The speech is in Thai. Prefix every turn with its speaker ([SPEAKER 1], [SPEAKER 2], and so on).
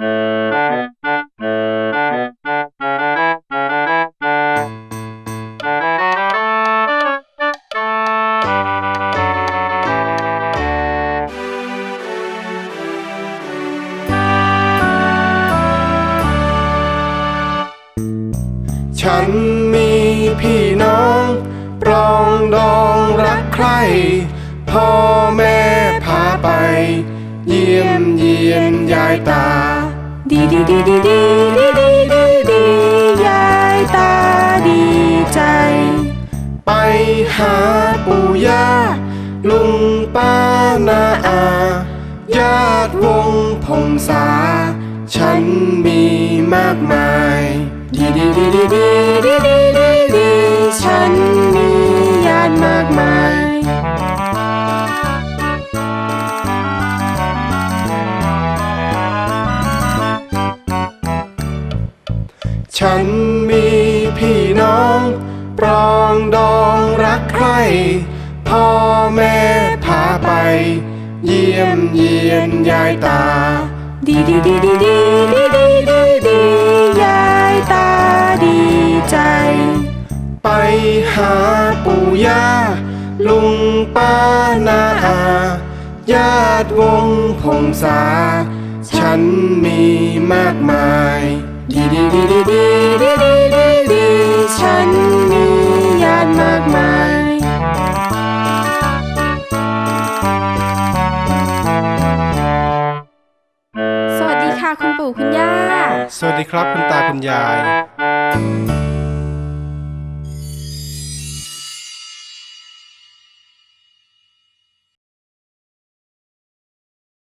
[SPEAKER 1] ฉันมีพี่น้องปรองดองรักใคร พ่อแม่พาไป เยี่ยมเยียนยายตา
[SPEAKER 2] ดีดีดีดีดีดีดีดีดียายตาดีใจ
[SPEAKER 1] ไปหาปู่ย่าลุงป้านาอาญาติวงพงษาฉันมีมากมาย
[SPEAKER 2] ดีดีดีดีดีดีดี ฉันมี
[SPEAKER 1] พี่น้อง ปรองดองรักใคร พ่อแม่พาไป เยี่ยมเยียนยายตา
[SPEAKER 2] ดีดีดีดีดีดีดีดีดียายตาดีใจ
[SPEAKER 1] ไปหาปู่ย่า ลุงป้านาอาญาติวงพงษา ฉันมีมากมาย
[SPEAKER 2] ดีดีดีดีดีดีดีฉันมีญาติมากมาย สวัสดีค่ะคุณปู่คุณย่า
[SPEAKER 1] สวัสดีครับคุณตาคุณยาย